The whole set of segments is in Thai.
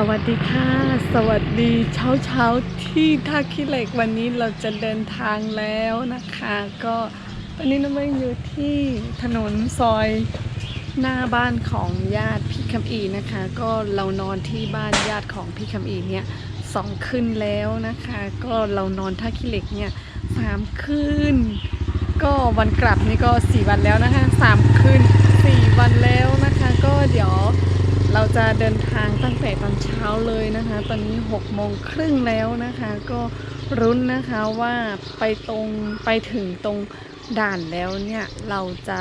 สวัสดีค่ะ สวัสดีเช้าเช้าๆที่ท่าขี้เหล็กวันนี้เราจะเดินทางแล้วนะคะ ก็ตอนนี้น้องเบ้งอยู่ที่ถนนซอยหน้าบ้านของญาติพี่คำอีนะคะ ก็เรานอนที่บ้านญาติของพี่คำอีเนี่ยสองคืนแล้วนะคะ ก็เรานอนท่าขี้เหล็กเนี่ยสามคืนก็วันกลับนี่ก็สี่วันแล้วนะคะสามคืนสี่วันแล้วนะคะ ก็เดี๋ยว เราจะเดินทางตั้งแต่ตอนเช้าเลยนะคะ ตอนนี้6โมงครึ่งแล้วนะคะ ก็รุ้นนะคะว่าไปตรงไปถึงตรงด่านแล้วเนี่ย เราจะ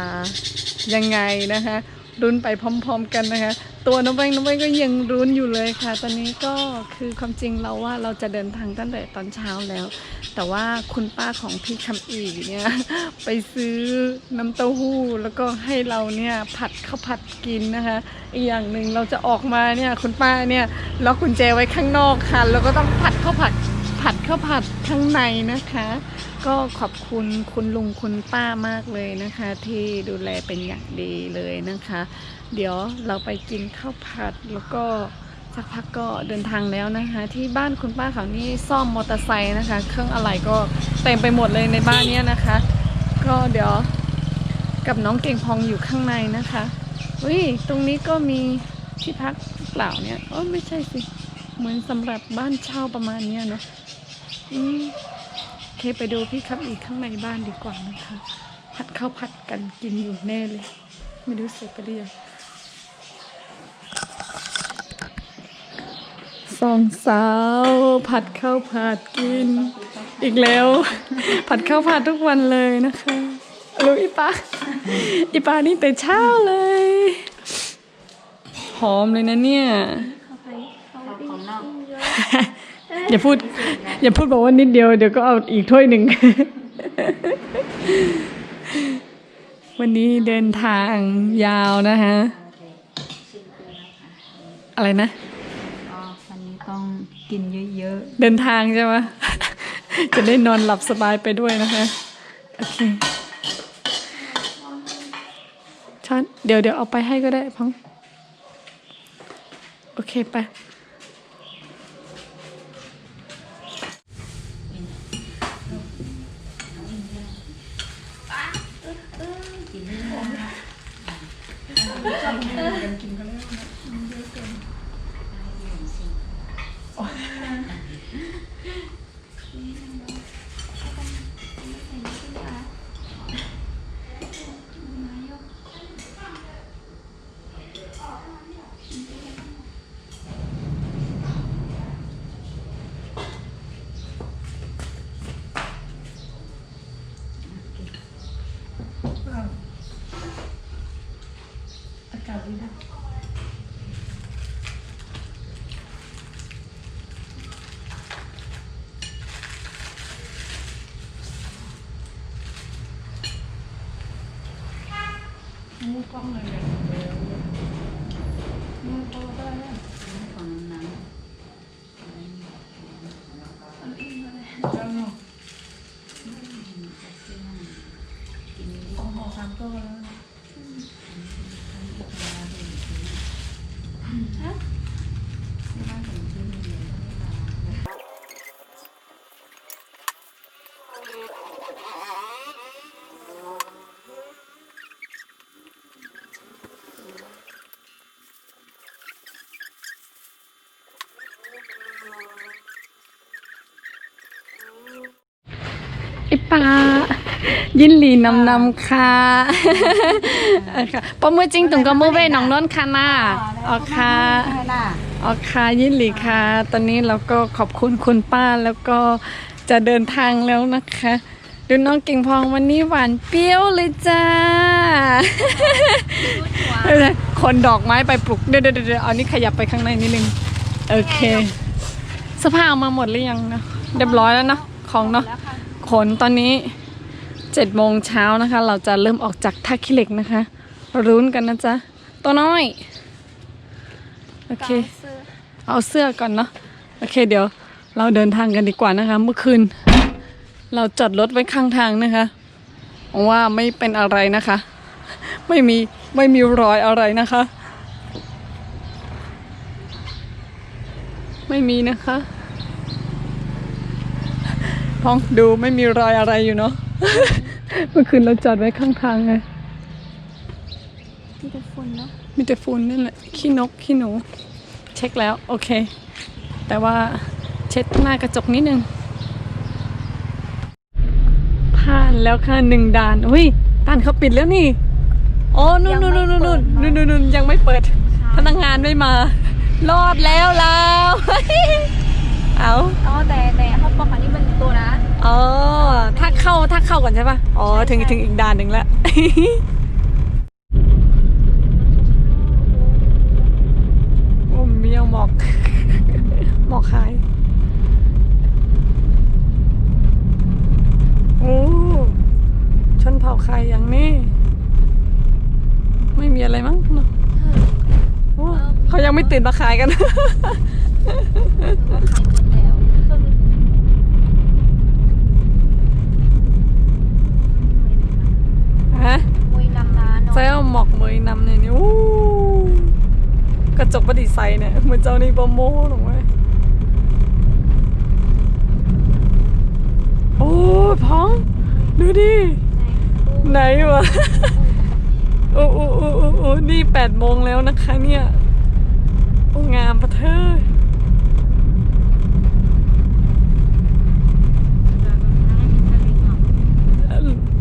ยังไงนะคะ รุ้นไปพร้อม ๆ กันนะคะ ตัวน้องแบงน้องแบงก็ยังรุ้นอยู่เลยค่ะ ตอนนี้ก็คือความจริงเราว่าเราจะเดินทางตั้งแต่ตอนเช้าแล้ว แต่ว่าคุณป้าของพี่คำอีเนี่ยไปซื้อน้ำเต้าหู้ แล้วก็ให้เราเนี่ยผัดข้าวผัดกินนะคะอีกอย่างหนึ่งเราจะออกมาเนี่ยคุณป้าเนี่ยล็อกกุญแจไว้ข้างนอกค่ะแล้วก็ต้องผัดข้าวผัดผัดข้าวผัดข้างในนะคะ ก็ขอบคุณคุณลุงคุณป้ามากเลยนะคะ ที่ดูแลเป็นอย่างดีเลยนะคะ เดี๋ยวเราไปกินข้าวผัดแล้วก็สักพักก็เดินทางแล้วนะคะ ที่บ้านคุณป้าเขานี่ซ่อมมอเตอร์ไซค์นะคะ เครื่องอะไรก็เต็มไปหมดเลยในบ้านเนี้ยนะคะ ก็เดี๋ยวกับน้องเก่งพองอยู่ข้างในนะคะอุ้ยตรงนี้ก็มีที่พักเปล่าเนี่ยโอ้ไม่ใช่สิ เหมือนสำหรับบ้านเช่าประมาณเนี้ยเนาะอืมโอ เคไปดูพี่ครับอีกข้างในบ้านดีกว่านะคะ ผัดข้าวผัดกันกินอยู่แน่เลย ไม่รู้เสร็จไปหรือยังสองสาว ผัดข้าวผัดกิน อีกแล้ว ผัดข้าวผัดทุกวันเลยนะคะรู้อีปาอีปานี่แต่เช้าเลยหอมเลยนะเนี่ย อกอย่าพูด อย่าพูดบอกว่านิดเดียวเดี๋ยวก็เอาอีกถ้วยหนึ่ง วันนี้เดินทางยาวนะคะอะไรนะ ก็วันนี้ต้องกินเยอะเดินทางใช่ไหม จะได้นอนหลับสบายไปด้วยนะคะ โอเคช้อนเดี๋ยวเดี๋ยวเอาไปให้ก็ได้พัง โอเคไป ちゃんと。 มูกล้องเลยเนี่ยมูกล้องได้แล้ว ๆของน้ำ จังเนาะของหอสามตัวแล้ว ไอ ปลายินหลีนำนำค่ะค่ะปอมือจริงตุงก็มือเว้น้องน้นค่ะน่าออกค่ะออกค่ะยินหลีค่ะ ตอนนี้เราก็ขอบคุณคุณป้าแล้วก็จะเดินทางแล้วนะคะ ดูน้องเก่งพองวันนี้หวานเปรี้ยวเลยจ้า คนดอกไม้ไปปลุก เดี๋ยวเดี๋ยวเดี๋ยวเอานี่ขยับไปข้างในนิดนึง โอเคเสภาเอามาหมดหรือยังนะเรียบร้อยแล้วเนอะของเนาะ ขนตอนนี้เจ็ดโมงเช้านะคะ เราจะเริ่มออกจากท่าขี้เหล็กนะคะรุ้นกันนะจ๊ะ ตัวน้อย โอเค เอาเสื้อก่อนเนาะโอเค เดี๋ยวเราเดินทางกันดีกว่านะคะ เมื่อคืน เราจอดรถไว้ข้างทางนะคะว่าไม่เป็นอะไรนะคะ ไม่มีไม่มีรอยอะไรนะคะ ไม่มีนะคะ พองดูไม่มีรอยอะไรอยู่เนาะ เมื่อคืนเราจอดไว้ข้างทางไง มีแต่ฝุ่นเนาะ มีแต่ฝุ่นนั่นแหละ ขี้นก ขี้หนู เช็คแล้ว โอเค แต่ว่าเช็ดหน้ากระจกนิดนึง ผ่านแล้วค่ะหนึ่งด่าน อุ้ยด่านเขาปิดแล้วนี่ อ๋อ นู่นนู่นนู่นนู่นนู่นน่นยังไม่เปิด พนักงานไม่มา รอดแล้วเราเอา อ๋อแต่แต่ เข้าถ้าเข้าก่อนใช่ปะอ๋อ ถึงถึงอีกด่านหนึ่งแล้ว โอ้เมียวหมอก หมอกคาย โอ้ชนเผ่าใครอย่างนี้ ไม่มีอะไรมั้งเนอะโอ้เขายังไม่ตื่นมาขายกัน ตัวขายหมดแล้ว ฮะ มุยนำนาเนาะ ใส่เอา หมอกเมยนำเนี่ยนี่อู้กระจกประดิษฐ์ใสเนี่ยเหมือนเจ้านี่บอโม่หรอเว้ยโอ้พ้องดูดิไหนวะโอ้โอ้โอ้โอ้โอ้นี่แปดโมงแล้วนะคะเนี่ย โอ้งามปะเธอ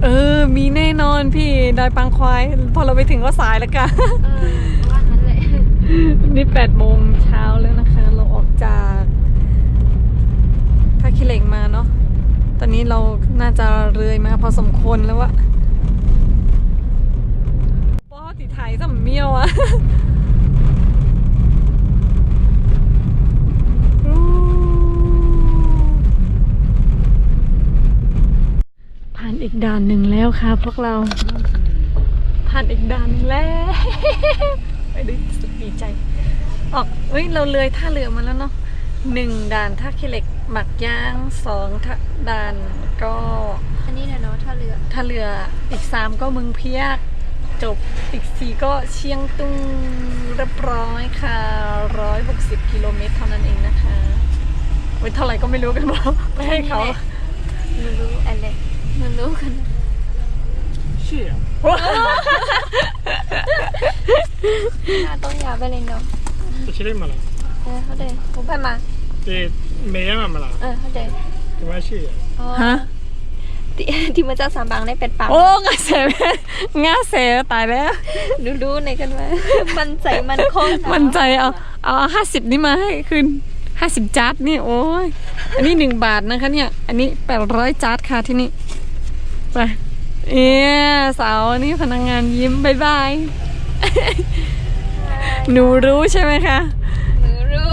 เออ มีแน่นอนพี่ดอยปังควาย พอเราไปถึงก็สายแล้วกันเออว่างั้นแหละนี่แปดโมงเช้าแล้วนะคะ เราออกจากท่าขี้เหล็กมาเนาะตอนนี้เราน่าจะเรือยมาพอสมควรแล้วอะป้อติไทยสำเมียวอะ อู้ผ่านอีก ด่านหนึ่งแล้วค่ะพวกเรา ผ่านอีกด่านหนึ่งแล้ว ไปดูสุดดีใจ ออกเฮ้ยเราเลยท่าเรือมาแล้วเนาะหนึ่งด่านท่าขี้เหล็กหมักย่างสองท่าด่านก็อันนี้เนี่ยเนาะถ้าเรือท่าเรืออีกสามก็เมึงเพียกจบอีกสี่ก็เชียงตุงเรียบร้อยค่ะร้อยหกสิบกิโลเมตรเท่านั้นเองนะคะไว้ยเท่าไหร่ก็ไม่รู้กันบอกไม่ให้เขาหนูรู้อะไร มันรู้กันเชี่ย나 똥이야 베린노 จะชิลมาละ네 허대 오빠만 เดเมย์มามาละ응 허대 คือว่าเชี่ย ฮะ ที่มาจากสามบางได้เป็นปากโอ้งาเสยงาเสยตายแล้ว รู้ๆในกันว่ามันใจมันคงมั่นใจเอาเอาห้าสิบนี่มาให้คืนห้าสิบจัดนี่โอ้ย อันนี้หนึ่งบาทนะคะเนี่ย อันนี้แปดร้อยจัดค่ะที่นี่ ไปเอ๊สาวนี่พนักงานยิ้มบายบาย หนูรู้ใช่ไหมคะ หนูรู้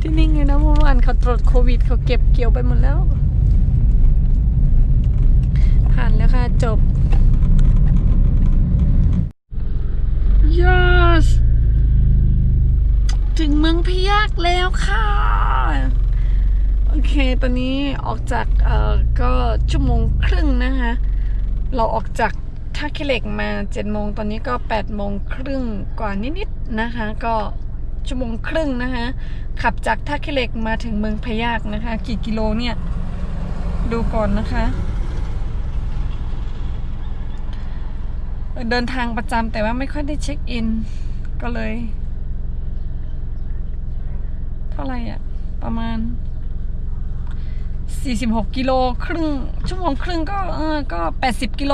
ที่นี่ไงนะเมื่อวานเขาตรวจโควิดเขาเก็บเกี่ยวไปหมดแล้ว ผ่านแล้วค่ะ จบ yes ถึงเมืองพยักแล้วค่ะโอเค ตอนนี้ออกจากเอ่อก็ชั่วโมงครึ่งนะคะ เราออกจากท่าขี้เหล็กมาเจ็ดโมงตอนนี้ก็แปดโมงครึ่งกว่านิดๆนะคะ ก็ชั่วโมงครึ่งนะคะ ขับจากท่าขี้เหล็กมาถึงเมืองพะยากนะคะ กี่กิโลเนี่ย ดูก่อนนะคะ เดินทางประจำแต่ว่าไม่ค่อยได้เช็คอิน ก็เลย เท่าไหร่อะ ประมาณ 46กิโลครึ่งชั่วโมงครึ่งก็เออก็ 80กิโล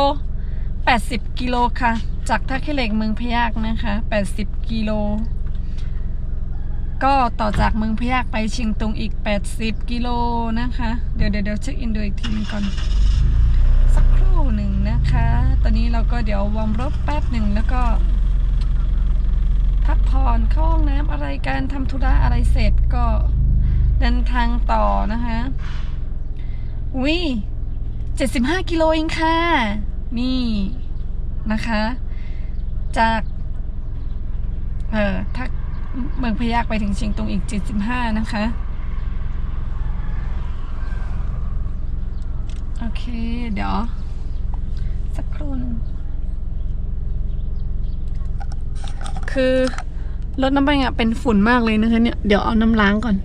80กิโลค่ะ จากท่าขี้เหล็กเมืองพยากนะคะ80กิโลก็ต่อจากเมืองพยากไปเชียงตุงอีก 80 กิโลนะคะ เดี๋ยวเดี๋ยวเช็คอินดูอีกทีนึงก่อน สักครู่หนึ่งนะคะ ตอนนี้เราก็เดี๋ยววอร์มรถแป๊บหนึ่งแล้วก็ พักผ่อนเข้าห้องน้ำอะไรการทำธุระอะไรเสร็จก็เดินทางต่อนะคะ วิ75 กิโลเองค่ะ นี่นะคะ จาก เอ่อถ้าเมืองพะยากไปถึงเชียงตุงอีก 75 นะคะ โอเค เดี๋ยว สักครู่นึงคือรถน้ำแป้งอะเป็นฝุ่นมากเลยนะคะเนี่ย เดี๋ยวเอาน้ำล้างก่อน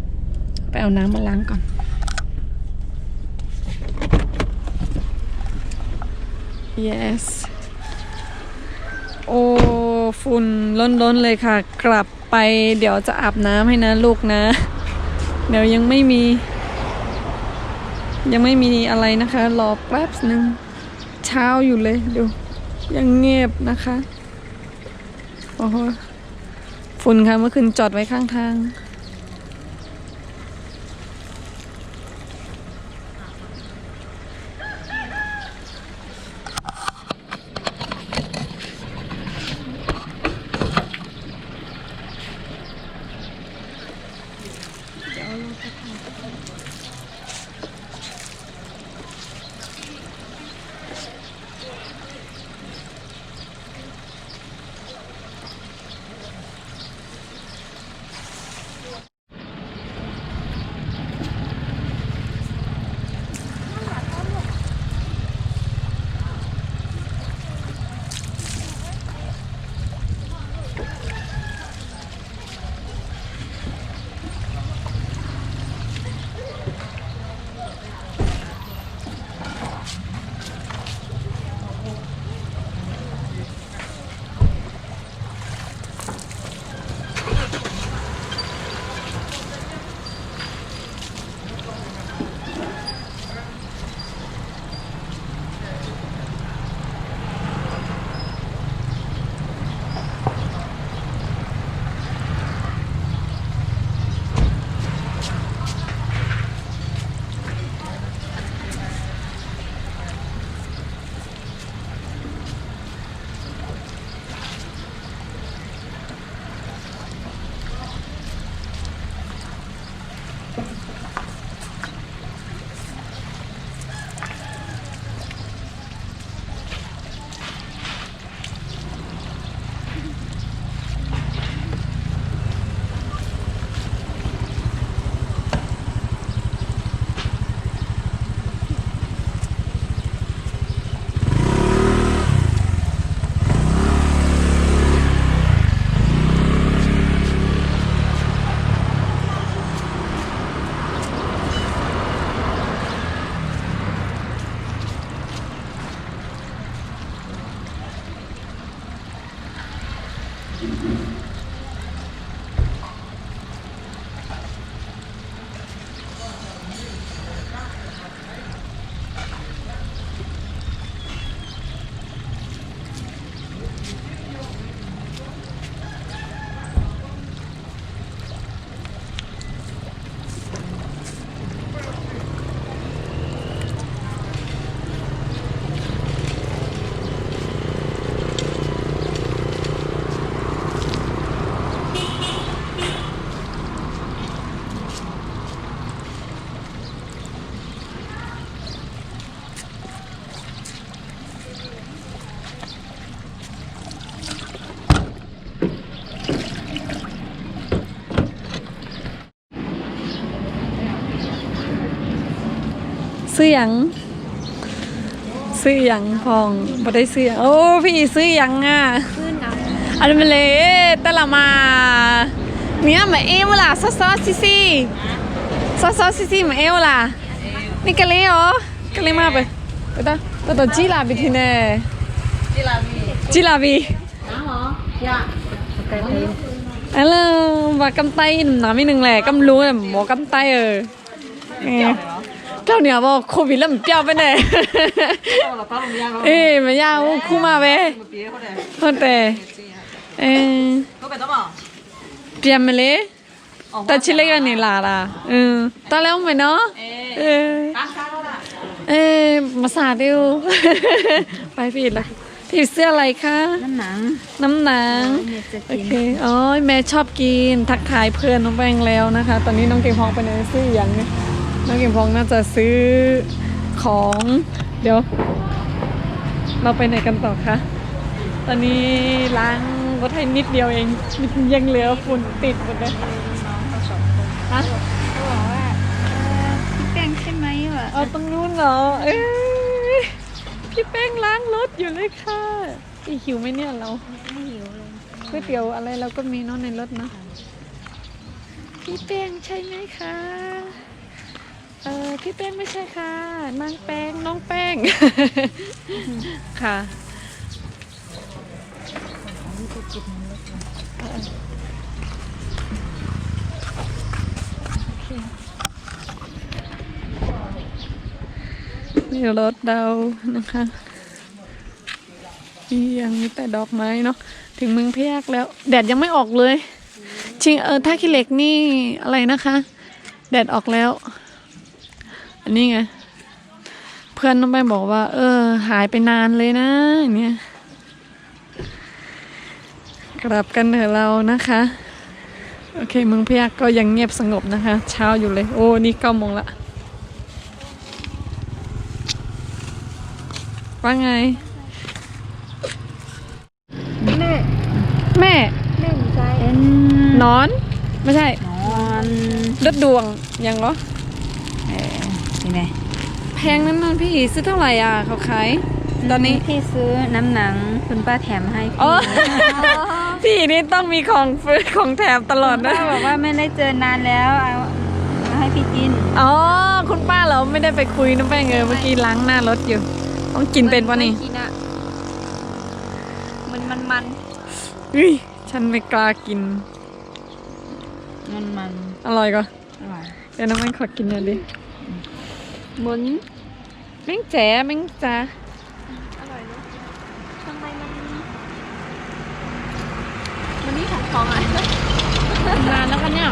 ไปเอาน้ำมาล้างก่อน yes โอ้ฝุ่นล้นๆเลยค่ะ กลับไปเดี๋ยวจะอาบน้ำให้นะลูกนะ เดี๋ยวยังไม่มี ยังไม่มีอะไรนะคะ รอแป๊บหนึ่งเช้าอยู่เลยดู ยังเงียบนะคะโอ้โหฝุ่นค่ะเมื่อคืนจอดไว้ข้างทาง ซื้อหยังซื้อหยังพองบ่ได้ซื้อหยังโอ้พี่ซื้อหยังอะขึ้นน้อันมันเลยแต่ละมาเนี่ยมาเอวล่ะซอสซอสซิซิซอสซอสซิซิมาเอวล่ะนี่กันเลยเหรอกันเลยมาไปไปตาตัวตัวจีลาบิทีเน่จีลาบีจีลาบีอันละว่ากำไตหนาไม่หนึ่งแหละกำรู้แต่หมอกำไตเออ เออเจ้าเนี่ยบอกโควิดแล้วมันเปรี้ยวไปแน่ เอ้ยมันยาวคู่มาเว้ยဟုတ်တယ်အဲဟုတ်ပဲတော့ပြန်မလဲတက်ချစ်လေးကနေလာတာอืมတော်လဲအောင်မယ်နော်အေးကားစားတော့လားเออมาสาดิว ไปผิดละผิดเสื้ออะไรคะ ำน้ำหนัง น้ำหนัง เนี่ยจะ โอ กิน เคอ๋อแม่ชอบกิน ทักทายเพื่อนน้องแบงแล้วนะคะ ตอนนี้น้องเก่งพองไปไหนซื้ออย่างเนี่ย น้องเก่งพองน่าจะซื้อของ เดี๋ยว เราไปไหนกันต่อคะ ตอนนี้ล้างรถให้นิดเดียวเอง ยังเหลือฝุ่นติดหมดเลยฮะเขาบอกว่าเออพี่แป้งใช่ไหมวะเอาตรงนู้นเหรอ เอ้ยพี่แป้งล้างรถอยู่เลยค่ะอีหิวไหมเนี่ยเราไม่หิวเลยก๋วยเตี๋ยวอะไรเราก็มีเนาะในรถเนาะพี่แป้งใช่ไหมคะเออพี่แป้งไม่ใช่ค่ะนางแป้งน้องแป้ง ค่ะ นี่รถเรานะคะมียังมีแต่ดอกไม้เนาะถึงเมืองพยักแล้ว แดดยังไม่ออกเลยชิงเออท่าขี้เหล็กนี่อะไรนะคะ แดดออกแล้ว อันนี้ไง เพื่อนน้องไปบอกว่า เออ หายไปนานเลยนะเนี่ยกลับกันเถอะเรานะคะ โอเคเมืองพยักก็ยังเงียบสงบนะคะ เช้าอยู่เลย โอ้ นี่เก้าโมงละว่าไง แม่แม่แม่ใจนอน ไม่ใช่นอนรถดวงยังเหรอเอ อเป็นไงแพงนั้นนอนพี่ซื้อเท่าไหร่อะเขาขายตอนนี้พี่ซื้อน้ำหนังคุณป้าแถมให้อ๋อพี่ พี่นี่ต้องมีของฟื้นของแถมตลอดนะป้าบอกว่าไม่ได้เจอนานแล้วเอามาให้พี่กิน อ๋อ คุณป้าเราไม่ได้ไปคุยน้ำแป้งเออเมื่อกี้ล้างหน้ารถอยู่ ต้องกินเป็นวะนี่กินอะมันมันมันอุ้ยฉันไม่กล้ากิน มันมัน อร่อยก็อร่อย เดี๋ยวน้ำแป้งขอกินหน่อยดิ หมุนแม่งแจ๋แม่งจ้าอร่อยเนาะทำไมมันมันนี่ของของอะมันนานแล้วกันเนี่ย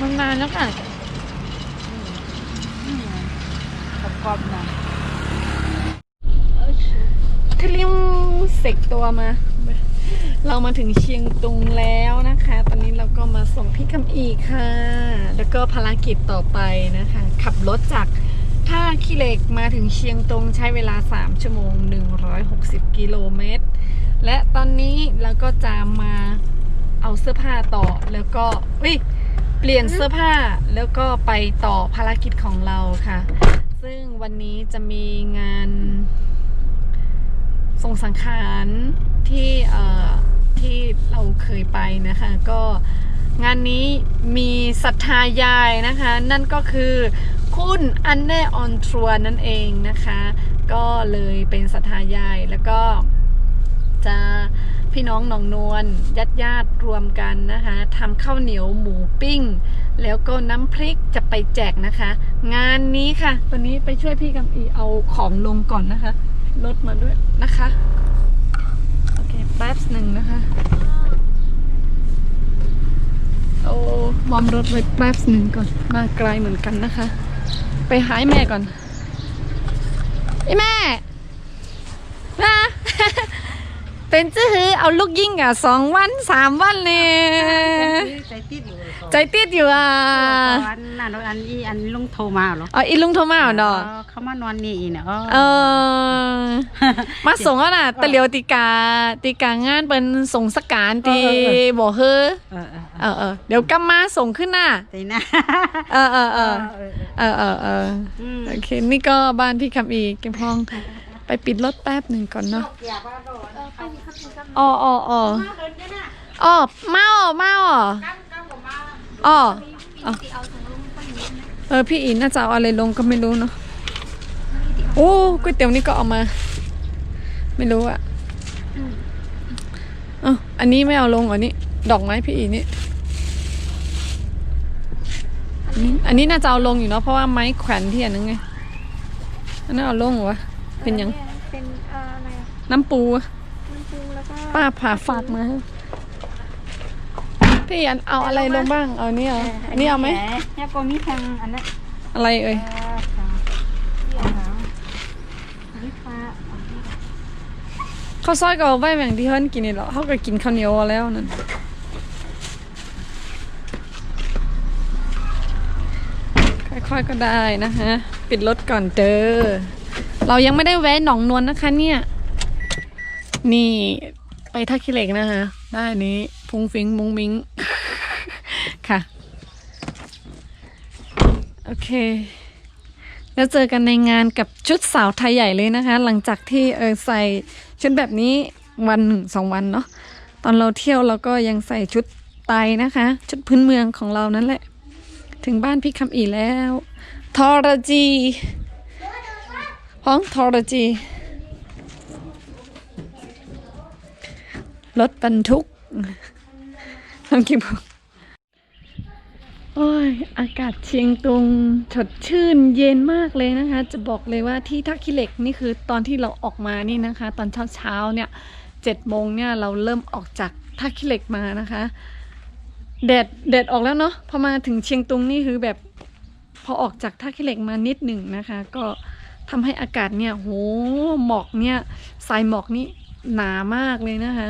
มันนานแล้วกันกรอบๆหน่อยทะลิมเสกตัวมา เรามาถึงเชียงตุงแล้วนะคะ ตอนนี้เราก็มาส่งพี่คำอีกค่ะ แล้วก็ภารกิจต่อไปนะคะ ขับรถจาก ท่าขี้เหล็กมาถึงเชียงตุงใช้เวลา 3 ชั่วโมง 160 กิโลเมตร และตอนนี้เราก็จะมาเอาเสื้อผ้าต่อแล้วก็เปลี่ยนเสื้อผ้าแล้วก็ไปต่อภารกิจของเราค่ะ ซึ่งวันนี้จะมีงานทรงสังขารที่เอ่อที่เราเคยไปนะคะ ก็งานนี้มีศรัทธายายนะคะ นั่นก็คือ คุณอันแน่ออนทัวร์นั่นเองนะคะ ก็เลยเป็นศรัทายายแล้วก็จะพี่น้องหนองนวลญาติญาติรวมกันนะคะทำข้าวเหนียวหมูปิ้ง แล้วก็น้ำพริกจะไปแจกนะคะ งานนี้ค่ะ ตอนนี้ไปช่วยพี่กำอีเอาของลงก่อนนะคะรถมาด้วยนะคะโอเคแป๊บหนึ่งนะคะโอ้วอมรถไว้แป๊บหนึ่งก่อนมาไกลเหมือนกันนะคะ ไปหาแม่ก่อนไอ้แม่มาเป็นจื้อหือเอาลูกยิ่งอะสองวันสามวันเลยใจติดอยู่ ใจติดอยู่อะอันนั้นอันอีอันลุงโทรมาเหรออ๋ออีลุงโทรมาเหรอดอกเขามานอนนี่อีเนี่ยอ๋อเออมาส่งแล้วน่ะแต่เลียวติกาติกางานเป็นส่งสการตีบอกเฮ้อเออเออเออเออเดี๋ยวกลับมาส่งขึ้นน่ะใจนะเออเออเออเออเออเออเอออืมโอเคนี่ก็บ้านพี่คำอีเก็บห้องไปปิดรถแป๊บหนึ่งก่อนเนาะอ๋ออ๋ออ๋ออ๋อมาอ๋อมาอ๋อ อ๋ออ๋อเออพี่อีน่าจะเอาอะไรลงก็ไม่รู้เนาะโอ้ก๋วยเตี๋ยวนี่ก็เอามา ไม่รู้อะอ๋ออันนี้ไม่เอาลงเหรอนี่ดอกไม้พี่อีนี่อันนี้อันนี้น่าจะเอาลงอยู่เนาะเพราะว่าไม้แขวนที่อันนึงไงอันนั้นเอาลงเหรอวะเป็นหยังเป็นเอ่ออะไรอะน้ำปูอะมันปูแล้วก็ป้าผ่าฝากมาให้ พี่อันเอาอะไรลงบ้าง เอานี่เอาอันนี้เอาไหมเนี่ยก็มีทางอันนั้นอะไรเอ่ยเออทางที่เอาหางนี่ฟ้าข้าวซอยก็เอาไว้แบ่งที่เฮิรนกินนี่เหรอเขาก็กินข้าวเหนียวเอาแล้วนั่นค่อยๆก็ได้นะคะปิดรถก่อนเด้อเรายังไม่ได้แวะหนองนวลนะคะเนี่ย นี่ไปท่าขี้เหล็กนะคะได้อันนี้ พุงฟิงมุงมิงค่ะ โอเค แล้วเจอกันในงานกับชุดสาวไทยใหญ่เลยนะคะ หลังจากที่เออใส่ชุดแบบนี้วันหนึ่งสองวันเนาะตอนเราเที่ยวเราก็ยังใส่ชุดไตนะคะ ชุดพื้นเมืองของเรานั่นแหละ ถึงบ้านพี่คำอีแล้วทอรจีห้องทอรจีรถบรรทุก ทำกี่บอกโอ้ย อากาศเชียงตุงสดชื่นเย็นมากเลยนะคะ จะบอกเลยว่าที่ท่าขี้เหล็กนี่คือตอนที่เราออกมานี่นะคะ ตอนเช้าเช้าๆเนี่ยเจ็ดโมงเนี่ยเราเริ่มออกจากท่าขี้เหล็กมานะคะแดดแดดออกแล้วเนาะพอมาถึงเชียงตุงนี่คือแบบพอออกจากท่าขี้เหล็กมานิดหนึ่งนะคะ ก็ทำให้อากาศเนี่ยโหหมอกเนี่ยสายหมอกนี่หนามากเลยนะคะ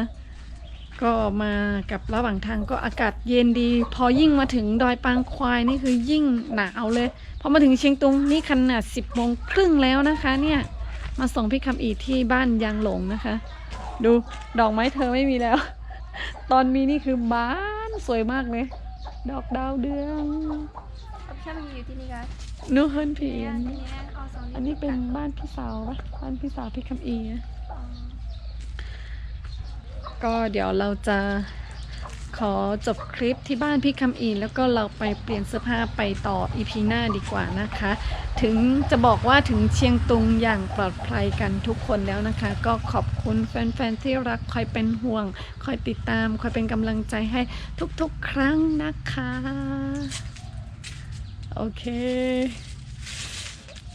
ก็มากับระหว่างทางก็อากาศเย็นดี พอยิ่งมาถึงดอยปางควายนี่คือยิ่งหนาวเลยพอมาถึงเชียงตุงนี่ขนาดสิบโมงครึ่งแล้วนะคะเนี่ยมาส่งพี่คำอีที่บ้านยางหลงนะคะ ดูดอกไม้เธอไม่มีแล้ว ตอนมีนี่คือบานสวยมากเลย ดอกดาวเดืองเอาแค่มันอยู่ที่นี่กันนูเฮิรนผีเนี่ยทีนี้เอาสองอันนี้เป็นบ้านพี่สาวปะบ้านพี่สาวพี่คำอีอะ ก็เดี๋ยวเราจะขอจบคลิปที่บ้านพี่คำอีแล้วก็เราไปเปลี่ยนเสื้อผ้าไปต่ออีพีหน้าดีกว่านะคะ ถึงจะบอกว่าถึงเชียงตุงอย่างปลอดภัยกันทุกคนแล้วนะคะ ก็ขอบคุณแฟนๆที่รักคอยเป็นห่วง คอยติดตาม คอยเป็นกำลังใจให้ทุกๆ ครั้งนะคะ โอเค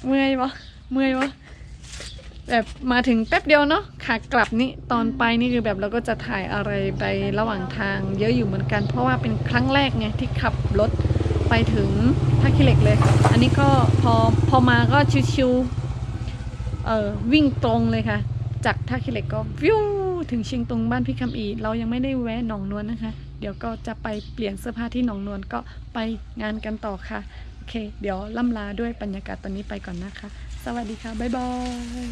เมื่อยปะเมื่อยปะ แบบมาถึงแป๊บเดียวเนาะขากลับนี่ตอนไปนี่คือแบบเราก็จะถ่ายอะไรไประหว่างทาง เยอะอยู่เหมือนกัน เพราะว่าเป็นครั้งแรกไงที่ขับรถไปถึงท่าขี้เหล็กเลย อันนี้ก็พอพอมาก็ชิวๆเอ่อวิ่งตรงเลยค่ะ จากท่าขี้เหล็กก็วิวถึงเชียงตุงบ้านพี่คำอีเรายังไม่ได้แวะหนองนวลนะคะ เดี๋ยวก็จะไปเปลี่ยนเสื้อผ้าที่หนองนวลก็ไปงานกันต่อค่ะโอเค เดี๋ยวล่ำลาด้วยบรรยากาศตอนนี้ไปก่อนนะคะ สวัสดีค่ะ บ๊ายบาย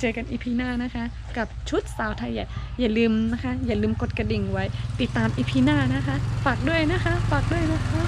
เจอกันอีพีหน้านะคะ กับชุดสาวไทยใหญ่อย่าลืมนะคะ อย่าลืมกดกระดิ่งไว้ ติดตามอีพีหน้านะคะ ฝากด้วยนะคะ ฝากด้วยนะคะ